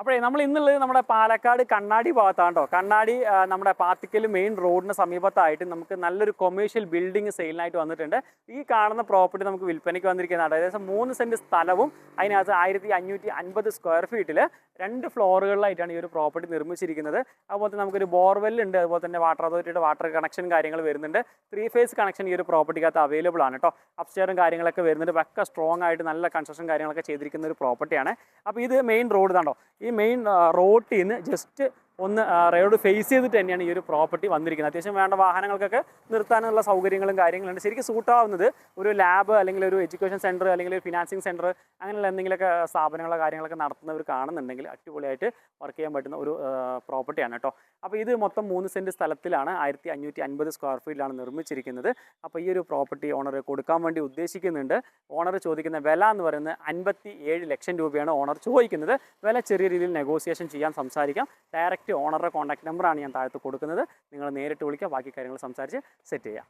അപ്പോഴേ നമ്മൾ ഇന്നുള്ളത് നമ്മുടെ പാലക്കാട് കണ്ണാടി ഭാഗത്താണ് കേട്ടോ കണ്ണാടി നമ്മുടെ പാത്തിക്കൽ മെയിൻ റോഡിന് സമീപത്തായിട്ട് നമുക്ക് നല്ലൊരു കൊമേഴ്ഷ്യൽ ബിൽഡിംഗ് സെയിലിനായിട്ട് വന്നിട്ടുണ്ട്. ഈ കാണുന്ന പ്രോപ്പർട്ടി നമുക്ക് വിൽപ്പനയ്ക്ക് വന്നിരിക്കുന്നതാണ് ഏകദേശം മൂന്ന് സെന്റ് സ്ഥലവും അതിനകത്ത് ആയിരത്തി അഞ്ഞൂറ്റി അൻപത് സ്ക്വയർ ഫീറ്റിൽ രണ്ട് ഫ്ലോറുകളിലായിട്ടാണ് ഈ ഒരു പ്രോപ്പർട്ടി നിർമ്മിച്ചിരിക്കുന്നത്. അതുപോലെ തന്നെ നമുക്കൊരു ബോർവെൽ ഉണ്ട്. അതുപോലെ തന്നെ വാട്ടർ അതോറിറ്റിയുടെ വാട്ടർ കണക്ഷൻ കാര്യങ്ങൾ വരുന്നുണ്ട്. ത്രീ ഫേസ് കണക്ഷൻ ഈ ഒരു പ്രോപ്പർട്ടിക്കകത്ത് അവൈലബിൾ ആണ് കേട്ടോ അപ്സ്റ്റെയറും കാര്യങ്ങളൊക്കെ വരുന്നുണ്ട്. ഒക്കെ സ്ട്രോങ് ആയിട്ട് നല്ല കൺസ്ട്രക്ഷൻ കാര്യങ്ങളൊക്കെ ചെയ്തിരിക്കുന്ന ഒരു പ്രോപ്പർട്ടിയാണ് അപ്പോൾ ഇത് മെയിൻ റോഡ് കണ്ടോ ഈ മെയിൻ റോട്ടിൽ നിന്ന് ജസ്റ്റ് ഒന്ന് റോഡ് ഫേസ് ചെയ്തിട്ട് തന്നെയാണ് ഈ ഒരു പ്രോപ്പർട്ടി വന്നിരിക്കുന്നത്. അത്യാവശ്യം വേണ്ട വാഹനങ്ങൾക്കൊക്കെ നിർത്താനുള്ള സൗകര്യങ്ങളും കാര്യങ്ങളുണ്ട്. ശരിക്കും സൂട്ടാവുന്നത് ഒരു ലാബ് അല്ലെങ്കിൽ ഒരു എഡ്യൂക്കേഷൻ സെന്റർ അല്ലെങ്കിൽ ഒരു ഫിനാൻസിങ് സെന്റർ അങ്ങനെയുള്ള എന്തെങ്കിലുമൊക്കെ സ്ഥാപനങ്ങളോ കാര്യങ്ങളൊക്കെ നടത്തുന്നവർ കാണുന്നുണ്ടെങ്കിൽ അടിപൊളിയായിട്ട് വർക്ക് ചെയ്യാൻ പറ്റുന്ന ഒരു പ്രോപ്പർട്ടിയാണ് കേട്ടോ. അപ്പോൾ ഇത് മൊത്തം മൂന്ന് സെന്റ് സ്ഥലത്തിലാണ് ആയിരത്തി അഞ്ഞൂറ്റി അൻപത് സ്ക്വയർ ഫീറ്റിലാണ് നിർമ്മിച്ചിരിക്കുന്നത്. അപ്പോൾ ഈ ഒരു പ്രോപ്പർട്ടി ഓണർ കൊടുക്കാൻ വേണ്ടി ഉദ്ദേശിക്കുന്നുണ്ട്. ഓണർ ചോദിക്കുന്ന വില എന്ന് പറയുന്നത് അൻപത്തി ലക്ഷം രൂപയാണ് ഓണർ ചോദിക്കുന്നത്. വില ചെറിയ രീതിയിൽ നെഗോസിയേഷൻ ചെയ്യാൻ സംസാരിക്കാം. ഡയറക്റ്റ് ഓണറുടെ കോൺടാക്ട് നമ്പറാണ് ഞാൻ താഴത്ത് കൊടുക്കുന്നത്. നിങ്ങൾ നേരിട്ട് വിളിക്കുക ബാക്കി കാര്യങ്ങൾ സംസാരിച്ച് സെറ്റ് ചെയ്യാം.